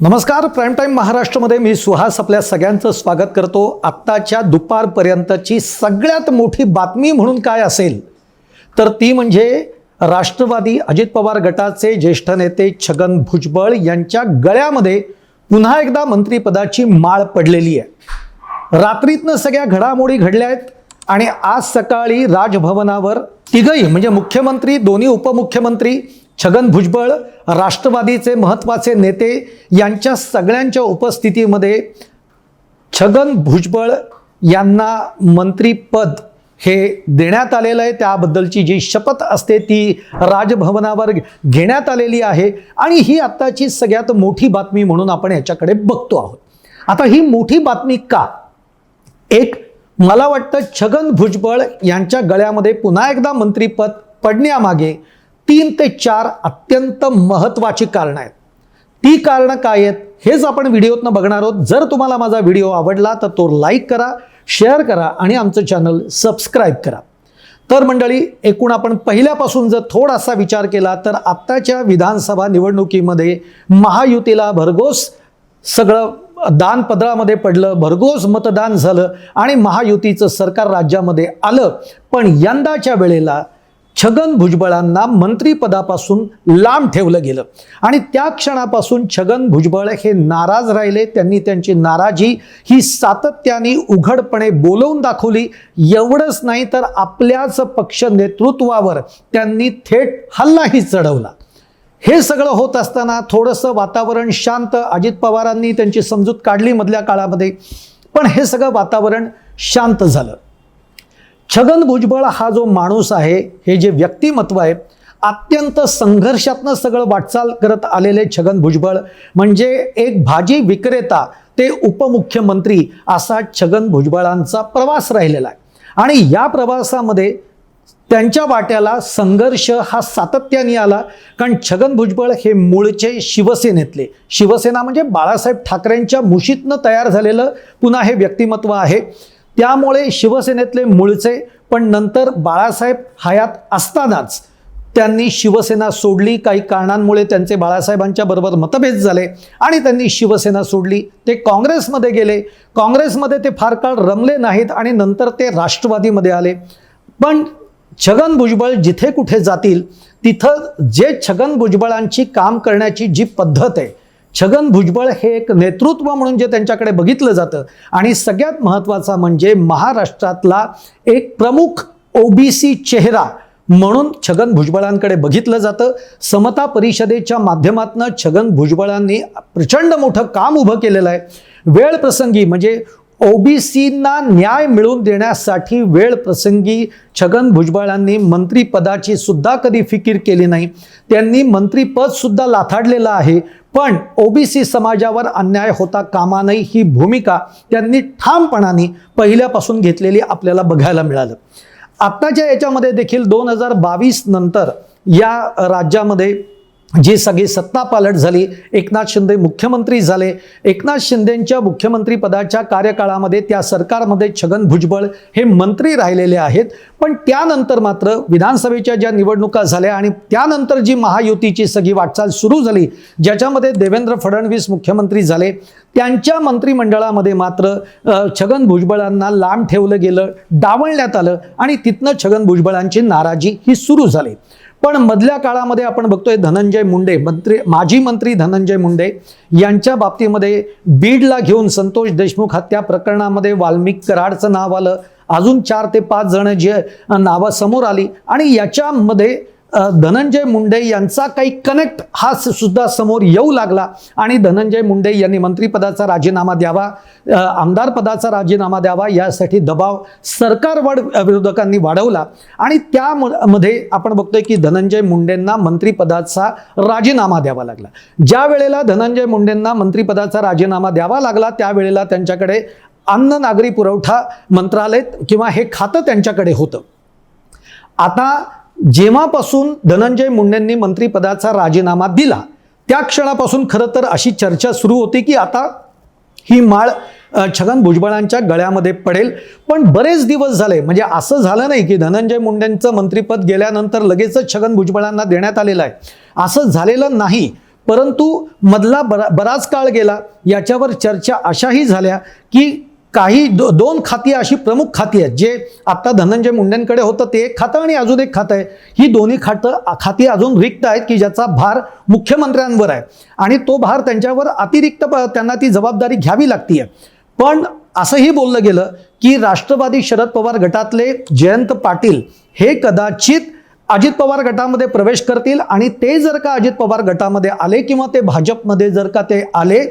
नमस्कार prime time महाराष्ट्रामध्ये मी सुहास आपल्या सगळ्यांचं स्वागत करतो. आत्ताच्या दुपारपर्यंतची सगळ्यात मोठी बातमी म्हणून काय असेल? तर ती म्हणजे राष्ट्रवादी अजित पवार गटाचे ज्येष्ठ नेते छगन भुजबळ यांच्या गळ्यामध्ये पुन्हा एकदा मंत्रिपदाची माळ पडलेली आहे. रात्रीतनं सगळ्या घडामोडी घडल्या आहेत आणि आज सकाळी राजभवनावर तिघही म्हणजे मुख्यमंत्री दोन्ही उपमुख्यमंत्री छगन भुजबळ राष्ट्रवादीचे महत्त्वाचे नेते यांच्या सगळ्यांच्या उपस्थितीमध्ये छगन भुजबळ यांना मंत्रीपद हे देण्यात आलेलं आहे. त्याबद्दलची जी शपथ असते ती राजभवनावर घेण्यात आलेली आहे. आणि ही आत्ताची सगळ्यात मोठी बातमी म्हणून आपण याच्याकडे बघतो आहोत. आता ही मोठी बातमी का? एक मला वाटतं छगन भुजबळ यांच्या गळ्यामध्ये पुन्हा एकदा मंत्रीपद पडण्यामागे तीन ते चार अत्यंत महत्त्वाची कारणं आहेत. ती कारणं काय आहेत हेच आपण व्हिडिओतनं बघणार आहोत. जर तुम्हाला माझा व्हिडिओ आवडला तर तो लाईक करा शेअर करा आणि आमचं चॅनल सबस्क्राईब करा. तर मंडळी एकूण आपण पहिल्यापासून जर थोडासा विचार केला तर आत्ताच्या विधानसभा निवडणुकीमध्ये महायुतीला भरघोस सगळं दान पदरामध्ये पडलं भरघोस मतदान झालं आणि महायुतीचं सरकार राज्यामध्ये आलं. पण यंदाच्या वेळेला छगन भुजबळांना मंत्रिपदापासून लांब ठेवलं गेलं. आणि त्या क्षणापासून छगन भुजबळ हे नाराज राहिले. त्यांनी त्यांची नाराजी ही सातत्याने उघडपणे बोलवून दाखवली. एवढंच नाही तर आपल्याच पक्ष नेतृत्वावर त्यांनी थेट हल्लाही चढवला. हे सगळं होत असताना थोडंसं वातावरण शांत. अजित पवारांनी त्यांची समजूत काढली मधल्या काळामध्ये. पण हे सगळं वातावरण शांत झालं. छगन भुजबळ हा जो माणूस आहे हे जे व्यक्तिमत्व आहे अत्यंत संघर्षातनं सगळं वाटचाल करत आलेले छगन भुजबळ. म्हणजे एक भाजी विक्रेता ते उपमुख्यमंत्री असा छगन भुजबळांचा प्रवास राहिलेला आहे. आणि या प्रवासामध्ये त्यांच्या वाट्याला संघर्ष हा सातत्याने आला कारण छगन भुजबळ हे मूळचे शिवसेनेतले. शिवसेना म्हणजे बाळासाहेब ठाकरेंच्या मुशीतनं तयार झालेलं पुन्हा हे व्यक्तिमत्व आहे. त्यामुळे शिवसेनेतले मूळचे पण नंतर बाळासाहेब हयात असतानाच त्यांनी शिवसेना सोडली. काही कारणांमुळे त्यांचे बाळासाहेबांच्या बरोबर मतभेद झाले आणि त्यांनी शिवसेना सोडली. ते काँग्रेसमध्ये गेले. काँग्रेसमध्ये ते फार काळ रमले नाहीत आणि नंतर ते राष्ट्रवादीमध्ये आले. पण छगन भुजबळ जिथे कुठे जातील तिथं जे छगन भुजबळांची काम करण्याची जी पद्धत आहे छगन भुजबळ हे एक नेतृत्व म्हणून जे त्यांच्याकडे बघितलं जातं. आणि सगळ्यात महत्त्वाचा म्हणजे महाराष्ट्रातला एक प्रमुख ओबीसी चेहरा म्हणून छगन भुजबळांकडे बघितलं जातं. समता परिषदेच्या माध्यमातून छगन भुजबळांनी प्रचंड मोठं काम उभं केलेलं आहे. वेळ प्रसंगी म्हणजे ओबीसींना न्याय मिळवून देण्यासाठी वेळ प्रसंगी छगन भुजबळांनी मंत्रिपदाची सुद्धा कधी फिकीर केली नाही. त्यांनी मंत्रिपद सुद्धा लाथाडलेलं आहे. पण ओबीसी समाजावर अन्याय होता कामा नये ही भूमिका त्यांनी ठामपणाने पहिल्यापासून घेतलेली आपल्याला बघायला मिळालं. आत्ताच्या याच्यामध्ये देखील दोन हजार बावीस नंतर या राज्यामध्ये जी सगळी सत्ता पालट झाली एकनाथ शिंदे मुख्यमंत्री झाले. एकनाथ शिंदेंच्या मुख्यमंत्रीपदाच्या कार्यकाळामध्ये त्या सरकारमध्ये छगन भुजबळ हे मंत्री राहिलेले आहेत. पण त्यानंतर मात्र विधानसभेच्या ज्या निवडणुका झाल्या आणि त्यानंतर जी महायुतीची सगळी वाटचाल सुरू झाली ज्याच्यामध्ये देवेंद्र फडणवीस मुख्यमंत्री झाले त्यांच्या मंत्रिमंडळामध्ये मात्र छगन भुजबळांना लांब ठेवलं गेलं डावलण्यात आलं आणि तिथनं छगन भुजबळांची नाराजी ही सुरू झाली. पण मधल्या काळामध्ये आपण बघतोय धनंजय मुंडे मंत्री माजी मंत्री धनंजय मुंडे यांच्या बाबतीमध्ये बीडला घेऊन संतोष देशमुख हत्या प्रकरणामध्ये वाल्मिक कराडचं नाव आलं. अजून चार ते पाच जण जे नावं समोर आली आणि याच्यामध्ये धनंजय मुंडे यांचा काही कनेक्ट हा स- सुद्धा समोर येऊ लागला. आणि धनंजय मुंडे यांनी मंत्रिपदाचा राजीनामा द्यावा आमदार पदाचा राजीनामा द्यावा यासाठी दबाव सरकारवर विरोधकांनी वाढवला. आणि त्यामध्ये आपण बघतोय की धनंजय मुंडेंना मंत्रिपदाचा राजीनामा द्यावा लागला. ज्या वेळेला धनंजय मुंडेंना मंत्रिपदाचा राजीनामा द्यावा लागला त्यावेळेला त्यांच्याकडे अन्न नागरी पुरवठा मंत्रालय किंवा हे खातं त्यांच्याकडे होतं. आता जेव्हापासून धनंजय मुंडेंनी मंत्रिपदाचा राजीनामा दिला त्या क्षणापासून खरं तर अशी चर्चा सुरू होती की आता ही माळ छगन भुजबळांच्या गळ्यामध्ये पडेल. पण बरेच दिवस झाले म्हणजे असं झालं नाही की धनंजय मुंडेंचं मंत्रिपद गेल्यानंतर लगेचच छगन भुजबळांना देण्यात आलेलं आहे. असं झालेलं नाही परंतु मधला बरा बराच काळ गेला याच्यावर चर्चा अशाही झाल्या की काही दो दोन खाती अशी प्रमुख खाती आहेत. जे आत्ता धनंजय मुंडेंकडे होतं ते एक खातं आणि अजून एक खातं आहे. ही दोन्ही खातं खाती अजून रिक्त आहेत की ज्याचा भार मुख्यमंत्र्यांवर आहे. आणि तो भार त्यांच्यावर अतिरिक्त प- त्यांना ती जबाबदारी घ्यावी लागतीये. पण असंही बोललं गेलं की राष्ट्रवादी शरद पवार गटातले जयंत पाटील हे कदाचित अजित पवार गटामध्ये प्रवेश करतील आणि ते जर का अजित पवार गटामध्ये आले किंवा ते भाजपमध्ये जर का ते आले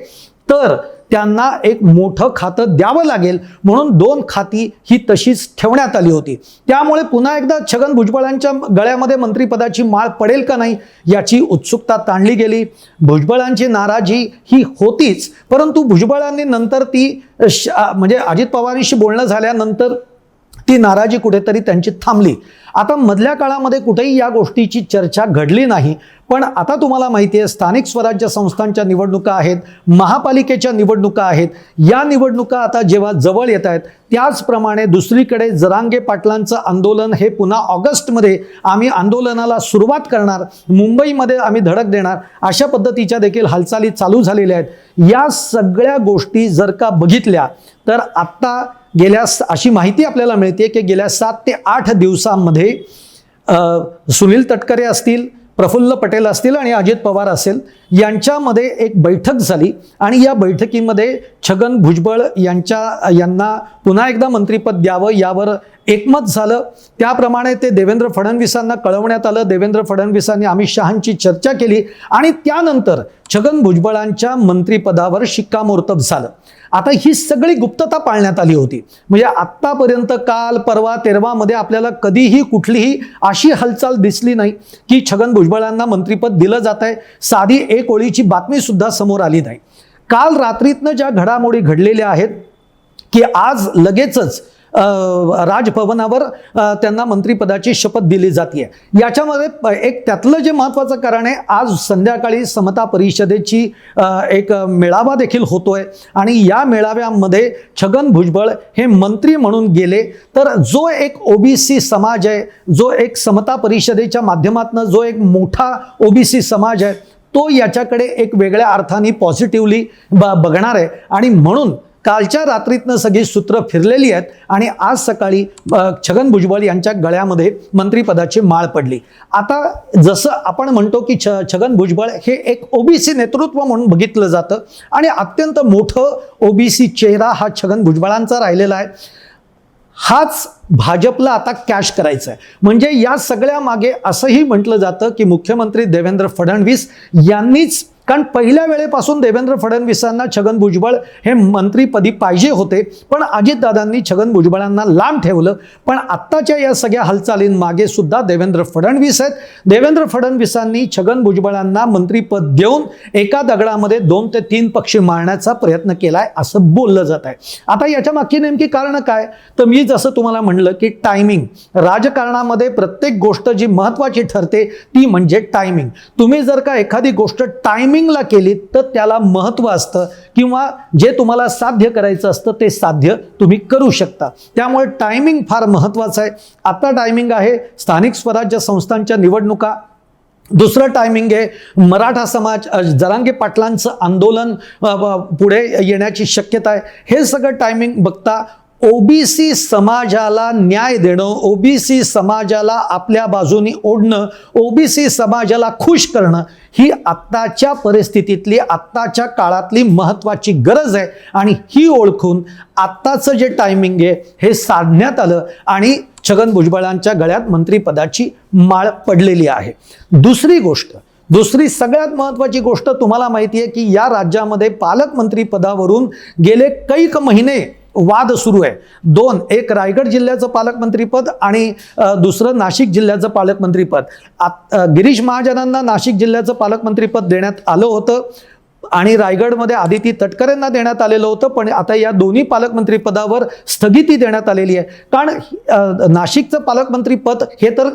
तर त्यांना एक मोठं खातं द्यावं लागेल म्हणून दोन खाती ही तशीच ठेवण्यात आली होती. त्यामुळे पुन्हा एकदा छगन भुजबळांच्या गळ्यामध्ये मंत्रिपदाची माळ पडेल का नाही याची उत्सुकता ताणली गेली. भुजबळांची नाराजी ही होतीच परंतु भुजबळांनी नंतर ती श- म्हणजे अजित पवारांशी बोलणं झाल्यानंतर ती नाराजी कुठेतरी त्यांची थांबली. आता मधल्या काळामध्ये कुठेही या गोष्टीची चर्चा घडली नाही पण आता तुम्हाला माहिती आहे स्थानिक स्वराज्य संस्थांच्या निवडणुका आहेत महापालिकेच्या निवडणुका आहेत. या निवडणुका आता जेव्हा जवळ येत आहेत त्याचप्रमाणे दुसरीकडे जरांगे पाटलांचं आंदोलन हे पुन्हा ऑगस्टमध्ये आम्ही आंदोलनाला सुरुवात करणार मुंबईमध्ये आम्ही धडक देणार अशा पद्धतीच्या देखील हालचाली चालू झालेल्या आहेत. या सगळ्या गोष्टी जर का बघितल्या तर आत्ता गेल्या अशी माहिती आपल्याला मिळते की गेल्या सात ते आठ दिवसांमध्ये सुनील तटकरे असतील प्रफुल्ल पटेल असतील आणि अजित पवार असेल यांच्यामध्ये एक बैठक झाली आणि या बैठकीमध्ये छगन भुजबळ यांच्या यांना पुन्हा एकदा मंत्रिपद द्यावं यावर एकमत झालं. त्याप्रमाणे ते देवेंद्र फडणवीसांना कळवण्यात आलं. देवेंद्र फडणवीसांनी अमित शहांची चर्चा केली आणि त्यानंतर छगन भुजबळांच्या मंत्रिपदावर शिक्कामोर्तब झालं. आता ही सगळी गुप्तता पाळण्यात आली होती. म्हणजे आत्तापर्यंत काल परवा तेरवामध्ये आपल्याला कधीही कुठलीही अशी हालचाल दिसली नाही की छगन भुजबळांना मंत्रिपद दिलं जात आहे. साधी एक ओळीची बातमीसुद्धा समोर आली नाही. काल रात्रीतनं ज्या घडामोडी घडलेल्या आहेत की आज लगेचच राजभवनावर त्यांना मंत्रिपदाची शपथ दिली जाते याच्यामध्ये प- एक त्यातलं जे महत्त्वाचं कारण आहे आज संध्याकाळी समता परिषदेची एक मेळावा देखील होतोय. आणि या मेळाव्यामध्ये छगन भुजबळ हे मंत्री म्हणून गेले. तर जो एक ओबीसी समाज आहे जो एक समता परिषदेच्या माध्यमातून जो एक मोठा ओबीसी समाज आहे तो याच्याकडे एक वेगळ्या अर्थाने पॉझिटिव्हली ब बघणार आहे. आणि म्हणून कालच्या रात्रीतनं सगळी सूत्र फिरलेली आहेत आणि आज सकाळी छगन भुजबळ यांच्या गळ्यामध्ये मंत्रिपदाची माळ पडली. आता जसं आपण म्हणतो की छ छगन भुजबळ हे एक ओबीसी नेतृत्व म्हणून बघितलं जातं आणि अत्यंत मोठं ओबीसी चेहरा हा छगन भुजबळांचा राहिलेला आहे. हाच भाजपला आता कॅश करायचा आहे. म्हणजे या सगळ्या मागे असंही म्हटलं जातं की मुख्यमंत्री देवेंद्र फडणवीस यांनीच कारण पहिल्या वेळेपासून देवेंद्र फडणवीसांना छगन भुजबळ हे मंत्रीपदी पाहिजे होते पण अजितदादांनी छगन भुजबळांना लांब ठेवलं. पण आत्ताच्या या सगळ्या हालचालींमागे सुद्धा देवेंद्र फडणवीस आहेत. देवेंद्र फडणवीसांनी छगन भुजबळांना मंत्रीपद देऊन एका दगडामध्ये दोन ते तीन पक्षी मारण्याचा प्रयत्न केलाय असं बोललं जात आहे आता याच्या मागची नेमकी कारणं काय? तर मी जसं तुम्हाला म्हणलं की टायमिंग राजकारणामध्ये प्रत्येक गोष्ट जी महत्त्वाची ठरते ती म्हणजे टायमिंग तुम्ही जर का एखादी गोष्ट टायमिंगला केली तर त्याला महत्त्व असतं किंवा जे तुम्हाला साध्य करायचं असतं ते साध्य तुम्ही करू शकता. त्यामुळे टायमिंग फार महत्त्वाचं आहे. आता टायमिंग आहे स्थानिक स्वराज्य संस्थांच्या निवडणुका. दुसरं टायमिंग आहे मराठा समाज जरांगे पाटलांचं आंदोलन पुढे येण्याची शक्यता आहे. हे सगळं टायमिंग बघता ओबीसी समाजाला न्याय देणं ओबीसी समाजाला आपल्या बाजूनी ओढणं ओबीसी समाजाला खुश करणं ही आत्ताच्या परिस्थितीतली आत्ताच्या काळातली महत्त्वाची गरज आहे. आणि ही ओळखून आत्ताचं जे टायमिंग आहे हे साधण्यात आलं आणि छगन भुजबळांच्या गळ्यात मंत्रिपदाची माळ पडलेली आहे. दुसरी गोष्ट दुसरी सगळ्यात महत्त्वाची गोष्ट तुम्हाला माहिती आहे की या राज्यामध्ये पालकमंत्री पदावरून गेले कैक महिने वाद सुरू आहे. दोन एक रायगड जिल्ह्याचं पालकमंत्रीपद आणि दुसरं नाशिक जिल्ह्याचं पालकमंत्रीपद. आत- गिरीश महाजनांना नाशिक जिल्ह्याचं पालकमंत्रीपद देण्यात आलं होतं आणि रायगडमध्ये आदिती तटकरेंना देण्यात आलेलं होतं पण आता या दोन्ही पालकमंत्री पदावर स्थगिती देण्यात आलेली आहे. कारण नाशिकचं पालकमंत्रीपद हे तर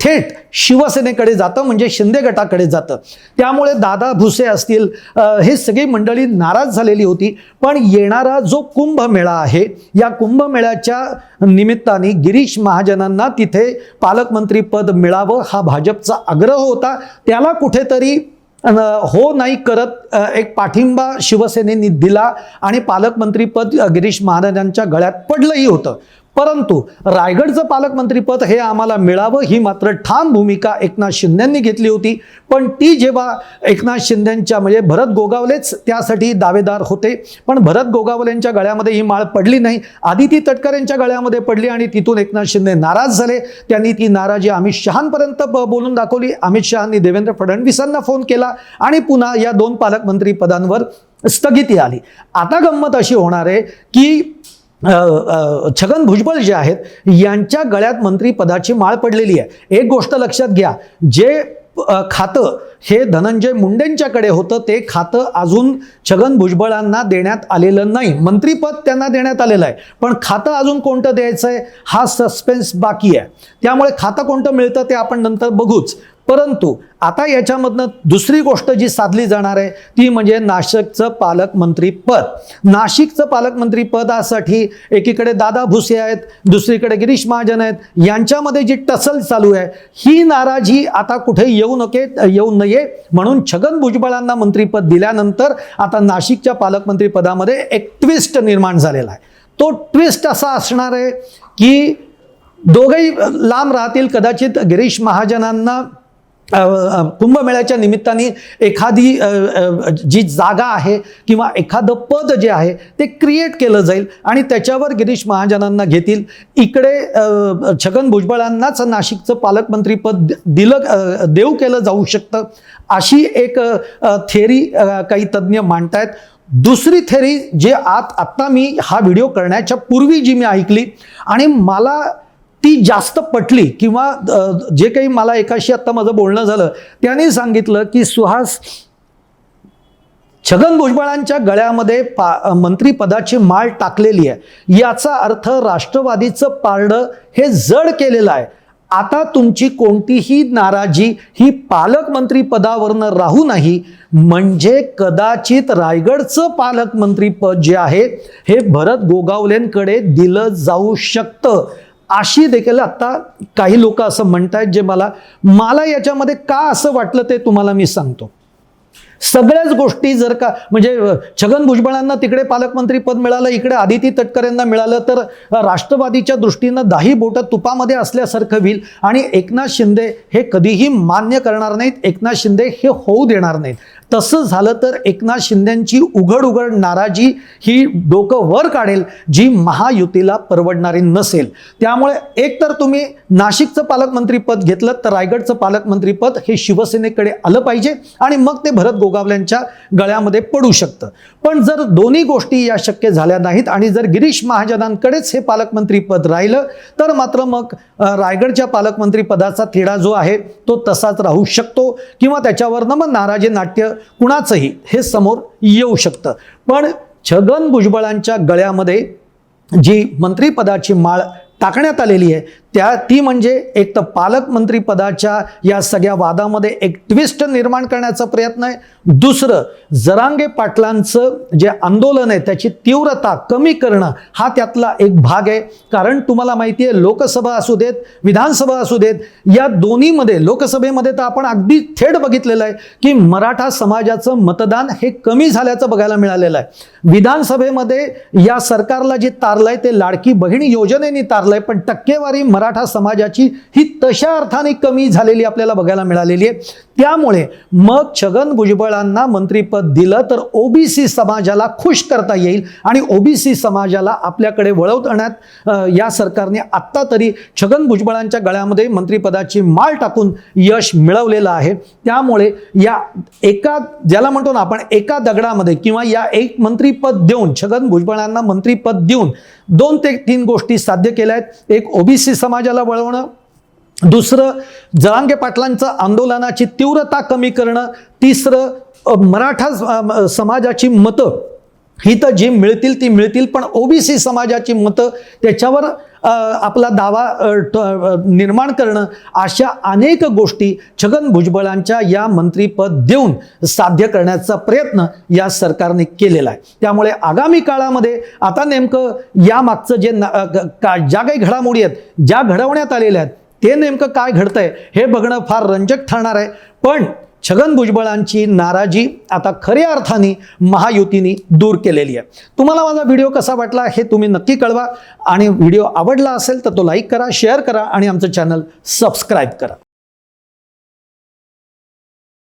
थेट शिवसेनेकडे जातं म्हणजे शिंदे गटाकडे जातं. त्यामुळे दादा भुसे असतील हे सगळी मंडळी नाराज झालेली होती. पण येणारा जो कुंभमेळा आहे या कुंभमेळ्याच्या निमित्ताने गिरीश महाजनांना तिथे पालकमंत्री पद मिळावं हा भाजपचा आग्रह होता. त्याला कुठेतरी हो नाही करत एक पाठिंबा शिवसेनेने दिला आणि पालकमंत्रीपद गिरीश महाराजांच्या गळ्यात पडलंही होतं. परंतु रायगडचं पालकमंत्रीपद हे आम्हाला मिळावं ही मात्र ठाम भूमिका एकनाथ शिंदेंनी घेतली होती. पण ती जेव्हा एकनाथ शिंदेंच्या म्हणजे भरत गोगावलेच त्यासाठी दावेदार होते. पण भरत गोगावलेंच्या गळ्यामध्ये ही माळ पडली नाही. आधी ती तटकरेंच्या गळ्यामध्ये पडली आणि तिथून एकनाथ शिंदे नाराज झाले. त्यांनी ती नाराजी अमित शहांपर्यंत ब- बोलून दाखवली. अमित शहांनी देवेंद्र फडणवीसांना फोन केला आणि पुन्हा या दोन पालकमंत्री पदांवर स्थगिती आली. आता गंमत अशी होणार आहे की छगन भुजबळ जे आहेत यांच्या गळ्यात मंत्रीपदाची माळ पडलेली आहे. एक गोष्ट लक्षात घ्या जे खातं हे धनंजय मुंडेंच्याकडे होतं ते खातं अजून छगन भुजबळांना देण्यात आलेलं नाही. मंत्रीपद त्यांना देण्यात आलेलं आहे. पण खातं अजून कोणतं द्यायचं आहे हा सस्पेन्स बाकी आहे. त्यामुळे खातं कोणतं मिळतं ते आपण नंतर बघूच. परंतु आता याच्यामधनं दुसरी गोष्ट जी साधली जाणार आहे ती म्हणजे नाशिकचं पालकमंत्रीपद नाशिकचं पालकमंत्रीपदासाठी एकीकडे दादा भुसे आहेत दुसरीकडे गिरीश महाजन आहेत. यांच्यामध्ये जी टसल चालू आहे ही नाराजी आता कुठे येऊ नके येऊ नये म्हणून छगन भुजबळांना मंत्रीपद दिल्यानंतर आता नाशिकच्या पालकमंत्रीपदामध्ये एक ट्विस्ट निर्माण झालेला आहे. तो ट्विस्ट असा असणार आहे की दोघंही लांब राहतील कदाचित गिरीश महाजनांना कुंभमेळ्याच्या निमित्ताने एखादी जी जागा आहे किंवा एखादं पद जे आहे ते क्रिएट केलं जाईल आणि त्याच्यावर गिरीश महाजनांना घेतील. इकडे छगन भुजबळांनाच नाशिकचं पालकमंत्रीपद दिलं देऊ केलं जाऊ शकतं अशी एक थेरी काही तज्ज्ञ मांडतायत. दुसरी थेरी जे आत आत्ता मी हा व्हिडिओ करण्याच्या पूर्वी जी मी ऐकली आणि मला ती जास्त पटली किंवा जे काही मला एकाशी आत्ता माझं बोलणं झालं त्याने सांगितलं की सुहास छगन भुजबळांच्या गळ्यामध्ये पा मंत्रीपदाची माळ टाकलेली आहे. याचा अर्थ राष्ट्रवादीचं पारडं हे जड केलेलं आहे. आता तुमची कोणतीही नाराजी ही पालकमंत्रीपदावरनं राहू नाही. म्हणजे कदाचित रायगडचं पालकमंत्रीपद जे आहे हे भरत गोगावलेंकडे दिलं जाऊ शकतं. अशी देखील आत्ता काही लोक असं म्हणत आहेत जे मला मला याच्यामध्ये का असं वाटलं ते तुम्हाला मी सांगतो. सगळ्याच गोष्टी जर का म्हणजे छगन भुजबळांना तिकडे पालकमंत्री पद मिळालं इकडे आदिती तटकरेंना मिळालं तर राष्ट्रवादीच्या दृष्टीनं दाही बोटं तुपामध्ये असल्यासारखं होईल आणि एकनाथ शिंदे हे कधीही मान्य करणार नाहीत एकनाथ शिंदे हे होऊ देणार नाहीत. तसं झालं तर एकनाथ शिंदेंची उघड उघड नाराजी ही डोकं वर काढेल जी महायुतीला परवडणारी नसेल. त्यामुळे एकतर तुम्ही नाशिकचं पालकमंत्रीपद घेतलं तर रायगडचं पालकमंत्रीपद हे शिवसेनेकडे आलं पाहिजे आणि मग ते भरत दोघावल्यांच्या गळ्यामध्ये पडू शकतं. पण जर दोन्ही गोष्टी या शक्य झाल्या नाहीत आणि जर गिरीश महाजनांकडेच हे पालकमंत्रीपद राहिलं तर मात्र मग रायगडच्या पालकमंत्रीपदाचा तिढा जो आहे तो तसाच राहू शकतो किंवा त्याच्यावरनं मग नाराजी नाट्य कुणाचंही हे समोर येऊ शकतं. पण छगन भुजबळांच्या गळ्यामध्ये जी मंत्रीपदाची माळ टाकण्यात आलेली आहे त्या ती म्हणजे एक तर पालकमंत्रीपदाच्या या सगळ्या वादामध्ये एक ट्विस्ट निर्माण करण्याचा प्रयत्न आहे. दुसरं जरांगे पाटलांचं जे आंदोलन आहे त्याची तीव्रता कमी करणं हा त्यातला एक भाग आहे. कारण तुम्हाला माहिती आहे लोकसभा असू देत विधानसभा असू देत या दोन्हीमध्ये लोकसभेमध्ये तर आपण अगदी थेट बघितलेलं आहे की मराठा समाजाचं मतदान हे कमी झाल्याचं बघायला मिळालेलं आहे. विधानसभेमध्ये या सरकारला जे तारलंय ते लाडकी बहीण योजनेने तारलंय पण टक्केवारी मराठा समाजाची ही तशा अर्थाने कमी झालेली आपल्याला बघायला मिळालेली आहे. त्यामुळे मग छगन भुजबळांना मंत्रीपद दिलं तर ओबीसी समाजाला खुश करता येईल आणि ओबीसी समाजाला आपल्याकडे वळवण्यात या सरकारने आत्ता तरी छगन भुजबळांच्या गळ्यामध्ये मंत्रिपदाची माळ टाकून यश मिळवलेलं आहे. त्यामुळे या एका ज्याला म्हणतो ना आपण एका दगडामध्ये किंवा या एक मंत्रीपद देऊन छगन भुजबळांना मंत्रीपद देऊन दोन ते तीन गोष्टी साध्य केल्या आहेत. एक ओबीसी समाजाला वळवणं दुसरं जळांगे पाटलांचं आंदोलनाची तीव्रता कमी करणं तिसरं मराठा समाजाची मतं. ही तर जी मिळतील ती मिळतील पण ओबीसी समाजाची मतं त्याच्यावर आपला दावा निर्माण करणं अशा अनेक गोष्टी छगन भुजबळांच्या या मंत्रीपद देऊन साध्य करण्याचा प्रयत्न या सरकारने केलेला आहे. त्यामुळे आगामी काळामध्ये आता नेमकं या मागचं जे का ज्या काही घडामोडी आहेत ज्या घडवण्यात आलेल्या आहेत ते नेमकं काय घडतंय हे बघणं फार रंजक ठरणार आहे. पण छगन भुजबळांची नाराजी आता खऱ्या अर्थाने महायुतीने दूर केलेली आहे. तुम्हाला माझा व्हिडिओ कसा वाटला हे तुम्ही नक्की कळवा. आणि व्हिडिओ आवडला असेल तर तो लाईक करा शेअर करा आणि आमचं चॅनल सबस्क्राईब करा.